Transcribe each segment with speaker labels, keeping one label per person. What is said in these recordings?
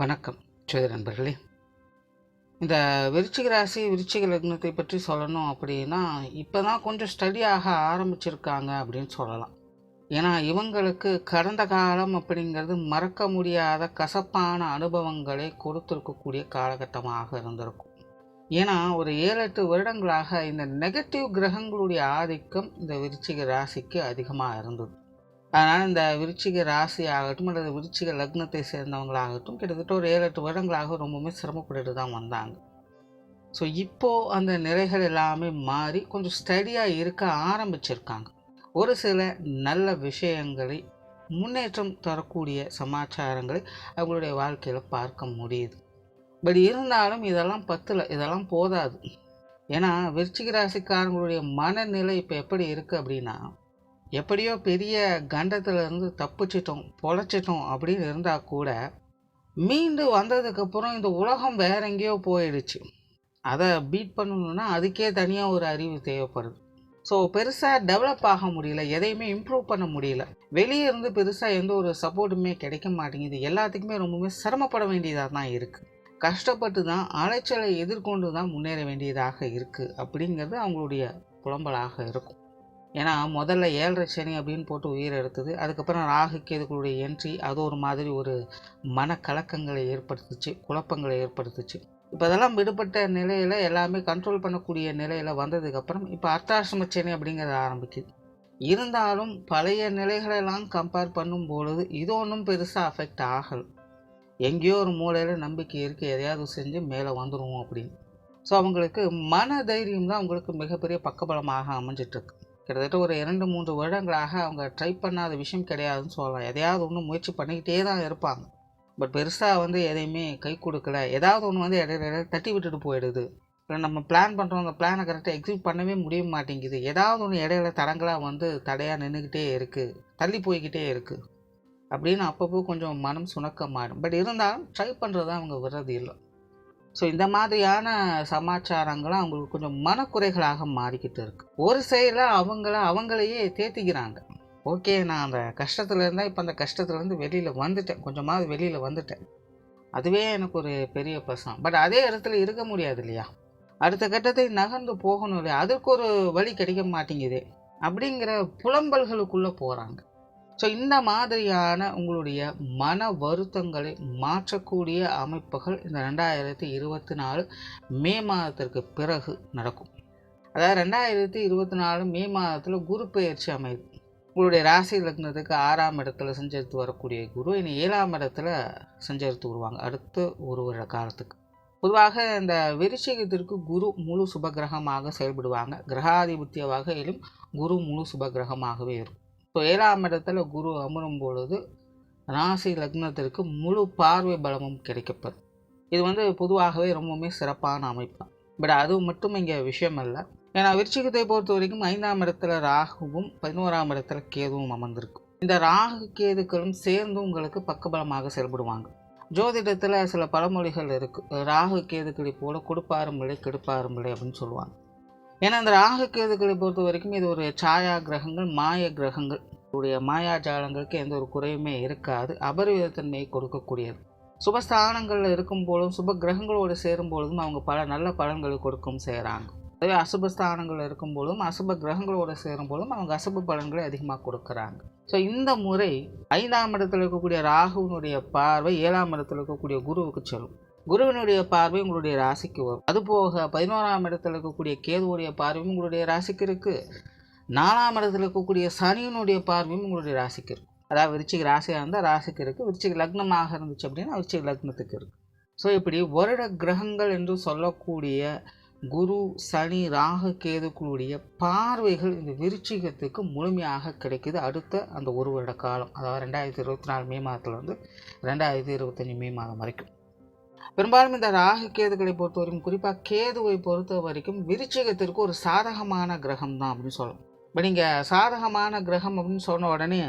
Speaker 1: வணக்கம் ஜோதி நண்பர்களே. இந்த விருச்சிக ராசி விருச்சிக லக்னத்தை பற்றி சொல்லணும் அப்படின்னா இப்போ தான் கொஞ்சம் ஸ்டடி ஆக ஆரம்பிச்சிருக்காங்க அப்படின்னு சொல்லலாம். ஏன்னா இவங்களுக்கு கடந்த காலம் அப்படிங்கிறது மறக்க முடியாத கசப்பான அனுபவங்களை கொடுத்துருக்கக்கூடிய காலகட்டமாக இருந்திருக்கும். ஏன்னா ஒரு ஏழு எட்டு வருடங்களாக இந்த நெகட்டிவ் கிரகங்களுடைய ஆதிக்கம் இந்த விருச்சிக ராசிக்கு அதிகமாக இருந்தது. அதனால் இந்த விருச்சிக ராசி ஆகட்டும் அல்லது விருச்சிக லக்னத்தை சேர்ந்தவங்களாகட்டும் கிட்டத்தட்ட ஒரு ஏழு எட்டு வருடங்களாக ரொம்பவுமே சிரமப்பட்டுட்டு தான் வந்தாங்க. ஸோ இப்போது அந்த நிலைகள் எல்லாமே மாறி கொஞ்சம் ஸ்டடியாக இருக்க ஆரம்பிச்சிருக்காங்க. ஒரு சில நல்ல விஷயங்களை முன்னேற்றம் தரக்கூடிய சமாச்சாரங்களை அவங்களுடைய வாழ்க்கையில் பார்க்க முடியுது. பட் இருந்தாலும் இதெல்லாம் பத்தில் இதெல்லாம் போதாது. ஏன்னா விருச்சிக ராசிக்காரங்களுடைய மனநிலை இப்போ எப்படி இருக்குது அப்படின்னா எப்படியோ பெரிய கண்டத்திலிருந்து தப்பிச்சிட்டோம் பொழைச்சிட்டோம் அப்படின்னு இருந்தால் கூட மீண்டு வந்ததுக்கப்புறம் இந்த உலகம் வேற எங்கேயோ போயிடுச்சு. அதை பீட் பண்ணணுன்னா அதுக்கே தனியாக ஒரு அறிவு தேவைப்படுது. ஸோ பெருசாக டெவலப் ஆக முடியல எதையுமே இம்ப்ரூவ் பண்ண முடியல. வெளியே இருந்து பெருசாக எந்த ஒரு சப்போர்ட்டுமே கிடைக்க மாட்டேங்குது. எல்லாத்துக்குமே ரொம்பவுமே சிரமப்பட வேண்டியதாக தான் இருக்குது கஷ்டப்பட்டு தான் அலைச்சலை எதிர்கொண்டு தான் முன்னேற வேண்டியதாக இருக்குது அப்படிங்கிறது அவங்களுடைய புலம்பலாக இருக்கும். ஏன்னா முதல்ல ஏழரை சனி அப்படின்னு போட்டு உயிர் எடுத்தது. அதுக்கப்புறம் ராகு கேதுக்களுடைய என்ட்ரி அது ஒரு மாதிரி ஒரு மனக்கலக்கங்களை ஏற்படுத்துச்சு குழப்பங்களை ஏற்படுத்துச்சு. இப்போ அதெல்லாம் விடுபட்ட நிலையில் எல்லாமே கண்ட்ரோல் பண்ணக்கூடிய நிலையில் வந்ததுக்கப்புறம் இப்போ அர்த்தாசிரம சனி அப்படிங்கிறது ஆரம்பிக்குது. இருந்தாலும் பழைய நிலைகளெல்லாம் கம்பேர் பண்ணும் பொழுது இது ஒன்றும் பெருசாக அஃபெக்ட் ஆகலை. எங்கேயோ ஒரு மூலையில் நம்பிக்கை இருக்குது எதையாவது செஞ்சு மேலே வந்துடுவோம் அப்படின்னு. ஸோ அவங்களுக்கு மன தைரியம் தான் அவங்களுக்கு மிகப்பெரிய பக்கபலமாக அமைஞ்சிட்ருக்கு கிட்டத்தட்ட ஒரு இரண்டு மூன்று வருடங்களாக அவங்க ட்ரை பண்ணாத விஷயம் கிடையாதுன்னு சொல்லலாம். எதையாவது ஒன்று முயற்சி பண்ணிக்கிட்டே தான் இருப்பாங்க. பட் பெருசாக வந்து எதையுமே கை கொடுக்கல. ஏதாவது ஒன்று வந்து இடையில இடையில தட்டி விட்டுட்டு போயிடுது. இல்லை நம்ம பிளான் அந்த பிளானை கரெக்டாக எக்ஸிக்யூட் பண்ணவே முடிய மாட்டேங்குது. ஏதாவது ஒன்று இடையில தடங்களாக வந்து தடையாக நின்றுக்கிட்டே இருக்குது தள்ளி போய்கிட்டே இருக்குது அப்படின்னு அப்பப்போ கொஞ்சம் மனம் சுணக்க மாறும் பட் இருந்தாலும் ட்ரை பண்ணுறது அவங்க விடுறது இல்லை. ஸோ இந்த மாதிரியான சமாச்சாரங்களும் அவங்களுக்கு கொஞ்சம் மனக்குறைகளாக மாறிக்கிட்டு இருக்கு. ஒரு சைடில் அவங்கள அவங்களையே தேத்திக்கிறாங்க. ஓகே நான் அந்த கஷ்டத்தில் இருந்தால் இப்போ அந்த கஷ்டத்துலேருந்து வெளியில் வந்துட்டேன். கொஞ்சமாவது வெளியில் வந்துட்டேன். அதுவே எனக்கு ஒரு பெரிய பசம். பட் அதே இடத்துல இருக்க முடியாது இல்லையா? அடுத்த கட்டத்தை நகர்ந்து போகணும் இல்லையா? அதுக்கு ஒரு வழி கிடைக்க மாட்டேங்குது. அப்படிங்கிற புலம்பல்களுக்குள்ளே போகிறாங்க ஸோ இந்த மாதிரியான உங்களுடைய மன வருத்தங்களை மாற்றக்கூடிய அமைப்புகள் இந்த ரெண்டாயிரத்தி இருபத்தி நாலு மே மாதத்திற்கு பிறகு நடக்கும். அதாவது ரெண்டாயிரத்தி இருபத்தி நாலு மே மாதத்தில் குரு பயிற்சி அமைது உங்களுடைய ராசி லக்னத்துக்கு ஆறாம் இடத்துல செஞ்செடுத்து வரக்கூடிய குரு இனி ஏழாம் இடத்துல செஞ்செடுத்து வருவாங்க அடுத்து ஒரு வருட காலத்துக்கு. பொதுவாக இந்த விருச்சிகத்திற்கு குரு முழு சுபகிரகமாக செயல்படுவாங்க. கிரகாதிபத்திய வகையிலும் குரு முழு சுபகிரகமாகவே இருக்கும். இப்போ ஏழாம் இடத்துல குரு அமரும் பொழுது ராசி லக்னத்திற்கு முழு பார்வை பலமும் கிடைக்கப்படும் இது வந்து பொதுவாகவே ரொம்பவுமே சிறப்பான அமைப்பு. பட் அது மட்டும் இங்கே விஷயம் அல்ல ஏன்னா விருச்சிகத்தை பொறுத்த வரைக்கும் ஐந்தாம் இடத்துல ராகுவும் பதினோராம் இடத்துல கேதுவும் அமர்ந்திருக்கும் இந்த ராகு கேதுக்களும் சேர்ந்து உங்களுக்கு பக்கபலமாக செயல்படுவாங்க. ஜோதிடத்தில் சில பழமொழிகள் இருக்குது ராகு கேதுக்களை போல கொடுப்பாரும் இல்லை கெடுப்பாரும் இல்லை அப்படின்னு சொல்லுவாங்க. ஏன்னா அந்த ராகுகேதுகளை பொறுத்த வரைக்கும் இது ஒரு சாயா கிரகங்கள் மாய கிரகங்கள் உடைய மாயாஜாலங்களுக்கு எந்த ஒரு குறையுமே இருக்காது. அபரிவிதத்தன்மையை கொடுக்கக்கூடியது. சுபஸ்தானங்களில் இருக்கும் போதும் சுப கிரகங்களோடு சேரும் பொழுதும் அவங்க பல நல்ல பலன்களை கொடுக்கும் செய்கிறாங்க அதுவே அசுபஸ்தானங்கள் இருக்கும் பொழுதும் அசுப கிரகங்களோடு சேரும் பொழுதும் அவங்க அசுப பலன்களை அதிகமாக கொடுக்குறாங்க. ஸோ இந்த முறை ஐந்தாம் இடத்தில் இருக்கக்கூடிய ராகுவினுடைய பார்வை ஏழாம் இடத்தில் இருக்கக்கூடிய குருவுக்கு செல்லும். குருவினுடைய பார்வை உங்களுடைய ராசிக்கு வரும். அதுபோக பதினோராம் இடத்துல இருக்கக்கூடிய கேதுவுடைய பார்வையும் உங்களுடைய ராசிக்கு இருக்குது நாலாம் இடத்தில் இருக்கக்கூடிய சனியினுடைய பார்வையும் உங்களுடைய ராசிக்கு இருக்கும் அதாவது விருச்சிக ராசியாக இருந்தால் ராசிக்கு இருக்குது விருச்சிக லக்னமாக இருந்துச்சு அப்படின்னா விருச்சிக லக்னத்துக்கு இருக்குது ஸோ இப்படி வருட கிரகங்கள் என்று சொல்லக்கூடிய குரு சனி ராகு கேதுக்களுடைய பார்வைகள் இந்த விருச்சிகத்துக்கு முழுமையாக கிடைக்குது. அடுத்த அந்த ஒரு வருட காலம் அதாவது ரெண்டாயிரத்தி இருபத்தி நாலு மே மாதத்துலேருந்து ரெண்டாயிரத்தி இருபத்தஞ்சி மே மாதம் வரைக்கும். பெரும்பாலும் இந்த ராகு கேதுகளை பொறுத்தவரைக்கும் குறிப்பாக கேதுவை பொறுத்த வரைக்கும் விருச்சிகத்திற்கு ஒரு சாதகமான கிரகம் தான் அப்படின்னு சொல்லலாம் இப்போ நீங்கள் சாதகமான கிரகம் அப்படின்னு சொன்ன உடனே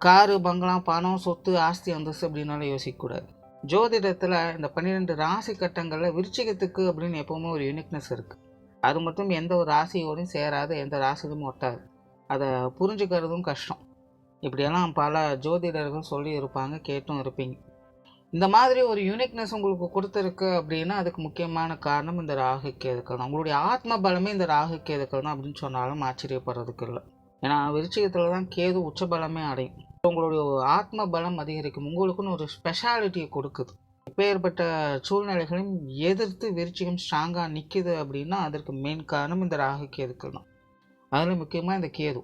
Speaker 1: காரு பங்களா பணம் சொத்து ஆஸ்தி அந்தஸ்து அப்படின்னாலும் யோசிக்கக்கூடாது. ஜோதிடத்தில் இந்த பன்னிரெண்டு ராசி கட்டங்களில் விருச்சிகத்துக்கு அப்படின்னு எப்போவுமே ஒரு யூனிக்னஸ் இருக்குது அது மட்டும் எந்த ஒரு ராசியோடையும் சேராது எந்த ராசியிலும் ஒட்டாது. அதை புரிஞ்சுக்கிறதும் கஷ்டம். இப்படியெல்லாம் பல ஜோதிடர்கள் சொல்லி இருப்பாங்க கேட்டும் இருப்பீங்க. இந்த மாதிரி ஒரு யூனிக்னஸ் உங்களுக்கு கொடுத்துருக்கு அப்படின்னா அதுக்கு முக்கியமான காரணம் இந்த ராகு கேதுக்கள் தான் உங்களுடைய ஆத்ம பலமே இந்த ராகு கேதுக்கள் தான் அப்படின்னு சொன்னாலும் ஆச்சரியப்படுறதுக்கு இல்லை. ஏன்னா விருச்சிகத்தில் தான் கேது உச்ச பலமே அடையும். உங்களுடைய ஆத்ம பலம் அதிகரிக்கும். உங்களுக்குன்னு ஒரு ஸ்பெஷாலிட்டியை கொடுக்குது. இப்பேற்பட்ட சூழ்நிலைகளையும் எதிர்த்து விருச்சிகம் ஸ்ட்ராங்காக நிற்கிது அப்படின்னா அதற்கு மெயின் காரணம் இந்த ராகு கேதுக்கள் தான் அதில் முக்கியமாக இந்த கேது.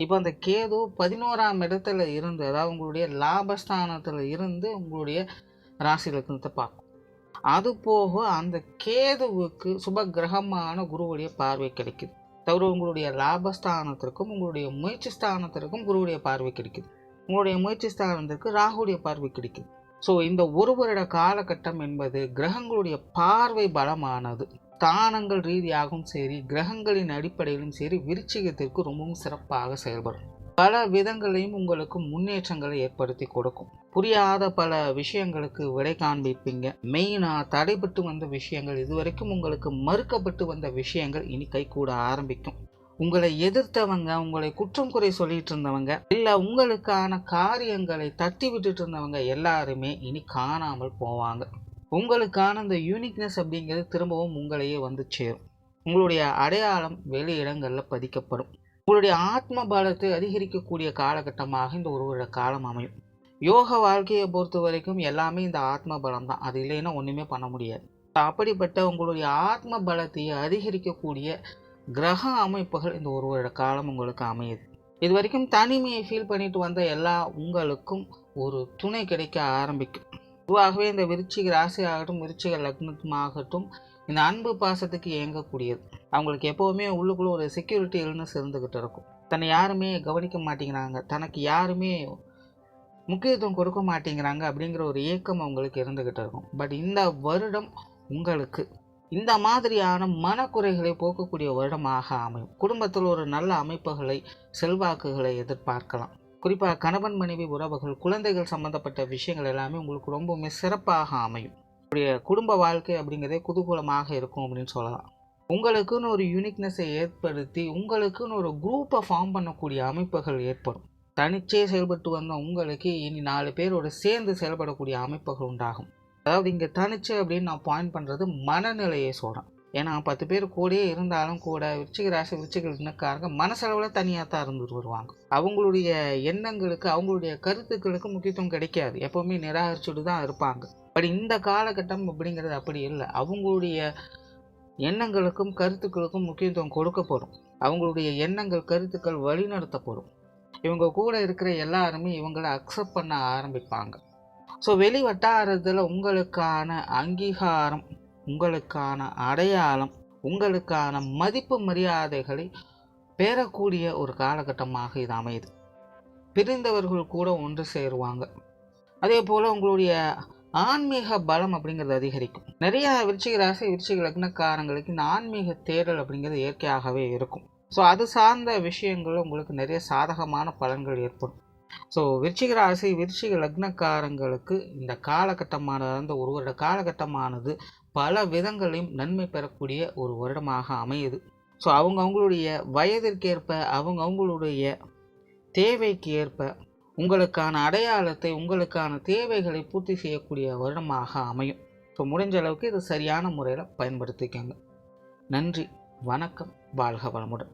Speaker 1: இப்போ அந்த கேது பதினோராம் இடத்துல இருந்து அதாவது உங்களுடைய லாபஸ்தானத்தில் இருந்து உங்களுடைய ராசி லக்னத்தை பார்க்கும். அது போக அந்த கேதுவுக்கு சுப கிரகமான குருவுடைய பார்வை கிடைக்குது. தவிர உங்களுடைய லாபஸ்தானத்திற்கும் உங்களுடைய முயற்சி ஸ்தானத்திற்கும் குருவுடைய பார்வை கிடைக்குது. உங்களுடைய முயற்சி ஸ்தானத்திற்கு ராகுடைய பார்வை கிடைக்குது. ஸோ இந்த ஒரு வருட காலகட்டம் என்பது கிரகங்களுடைய பார்வை பலமானது. ஸ்தானங்கள் ரீதியாகவும் சரி கிரகங்களின் அடிப்படையிலும் சரி விருச்சிகத்திற்கு ரொம்பவும் சிறப்பாக செயல்படும். பல விதங்களையும் உங்களுக்கு முன்னேற்றங்களை ஏற்படுத்தி கொடுக்கும். புரியாத பல விஷயங்களுக்கு விடை காண்பிப்பீங்க. மெயினாக தடைபட்டு வந்த விஷயங்கள் இதுவரைக்கும் உங்களுக்கு மறுக்கப்பட்டு வந்த விஷயங்கள் இனி கைகூட ஆரம்பிக்கும். உங்களை எதிர்த்தவங்க உங்களை குற்றம் குறை சொல்லிட்டு இருந்தவங்க இல்லை உங்களுக்கான காரியங்களை தட்டி விட்டுட்டு இருந்தவங்க எல்லாருமே இனி காணாமல் போவாங்க. உங்களுக்கான அந்த யூனிக்னஸ் அப்படிங்கிறது திரும்பவும் உங்களையே வந்து சேரும். உங்களுடைய அடையாளம் வெளி இடங்களில் பதிக்கப்படும். உங்களுடைய ஆத்ம பலத்தை அதிகரிக்கக்கூடிய காலகட்டமாக இந்த ஒரு வருட காலம் அமையும். யோக வாழ்க்கையை பொறுத்த வரைக்கும் எல்லாமே இந்த ஆத்ம பலம் தான் அது இல்லைன்னா ஒன்றுமே பண்ண முடியாது. அப்படிப்பட்ட உங்களுடைய ஆத்ம பலத்தையை அதிகரிக்கக்கூடிய கிரக அமைப்புகள் இந்த ஒரு வருட காலம் உங்களுக்கு அமையுது. இது வரைக்கும் தனிமையை ஃபீல் பண்ணிட்டு வந்த எல்லா உங்களுக்கும் ஒரு துணை கிடைக்க ஆரம்பிக்கும். பொதுவாகவே இந்த விருச்சிக ராசி ஆகட்டும் விருச்சிக லக்னமாகட்டும் இந்த அன்பு பாசத்துக்கு இயங்கக்கூடியது. அவங்களுக்கு எப்போவுமே உள்ளுக்குள்ளே ஒரு செக்யூரிட்டி இல்னஸ் இருந்துக்கிட்டு இருக்கும். தன்னை யாருமே கவனிக்க மாட்டேங்கிறாங்க. தனக்கு யாருமே முக்கியத்துவம் கொடுக்க மாட்டேங்கிறாங்க அப்படிங்கிற ஒரு ஏக்கம் அவங்களுக்கு இருந்துக்கிட்டு இருக்கும். பட் இந்த வருடம் உங்களுக்கு இந்த மாதிரியான மனக்குறைகளை போக்கக்கூடிய வருடமாக அமையும். குடும்பத்தில் ஒரு நல்ல அமைப்புகளை செல்வாக்குகளை எதிர்பார்க்கலாம். குறிப்பாக கணவன் மனைவி உறவுகள் குழந்தைகள் சம்பந்தப்பட்ட விஷயங்கள் எல்லாமே உங்களுக்கு ரொம்பவுமே சிறப்பாக அமையும். உங்களுடைய குடும்ப வாழ்க்கை அப்படிங்கிறதே குதூகூலமாக இருக்கும் அப்படின்னு சொல்லலாம். உங்களுக்குன்னு ஒரு யூனிக்னஸை ஏற்படுத்தி உங்களுக்குன்னு ஒரு குரூப்பை ஃபார்ம் பண்ணக்கூடிய அமைப்புகள் ஏற்படும். தனிச்சே செயல்பட்டு வந்த உங்களுக்கு இனி நாலு பேரோட சேர்ந்து செயல்படக்கூடிய அமைப்புகள் உண்டாகும். அதாவது இங்கே தனிச்சு அப்படின்னு நான் பாயிண்ட் பண்ணுறது மனநிலையை சொல்கிறேன் ஏன்னா பத்து பேர் கூடயே இருந்தாலும் கூட விருச்சிக ராசி விருச்சிக லக்னக்காரங்க மனசளவில் தனியாக தான் இருந்துட்டு வருவாங்க. அவங்களுடைய எண்ணங்களுக்கு அவங்களுடைய கருத்துக்களுக்கு முக்கியத்துவம் கிடைக்காது. எப்போவுமே நிராகரிச்சுட்டு தான் இருப்பாங்க. பட் இந்த காலகட்டம் அப்படிங்கிறது அப்படி இல்லை. அவங்களுடைய எண்ணங்களுக்கும் கருத்துக்களுக்கும் முக்கியத்துவம் கொடுக்கப்படும். அவங்களுடைய எண்ணங்கள் கருத்துக்கள் வழிநடத்தப்படும். இவங்க கூட இருக்கிற எல்லாருமே இவங்களை அக்செப்ட் பண்ண ஆரம்பிப்பாங்க. ஸோ வெளி வட்டாரத்தில் உங்களுக்கான அங்கீகாரம் உங்களுக்கான அடையாளம் உங்களுக்கான மதிப்பு மரியாதைகளை பெறக்கூடிய ஒரு காலகட்டமாக இது அமையுது. பிரிந்தவர்கள் கூட ஒன்று சேருவாங்க. அதே போல் உங்களுடைய ஆன்மீக பலம் அப்படிங்கிறது அதிகரிக்கும். நிறைய விருச்சிக ராசி விருச்சிக லக்னக்காரங்களுக்கு இந்த ஆன்மீக தேடல் அப்படிங்கிறது இயற்கையாகவே இருக்கும். ஸோ அது சார்ந்த விஷயங்கள் உங்களுக்கு நிறைய சாதகமான பலன்கள் ஏற்படும். ஸோ விருச்சிக ராசி விருச்சிக லக்னக்காரங்களுக்கு இந்த காலகட்டமானது அந்த ஒரு வருட காலகட்டமானது பல விதங்களையும் நன்மை பெறக்கூடிய ஒரு வருடமாக அமையுது. ஸோ அவங்க அவங்களுடைய வயதிற்கேற்ப அவங்க அவங்களுடைய தேவைக்கு ஏற்ப உங்களுக்கான அடையாளத்தை உங்களுக்கான தேவைகளை பூர்த்தி செய்யக்கூடிய வருடமாக அமையும். ஸோ முடிஞ்ச அளவுக்கு இதை சரியான முறையில் பயன்படுத்திக்கோங்க. நன்றி வணக்கம் வாழ்க வளமுடன்.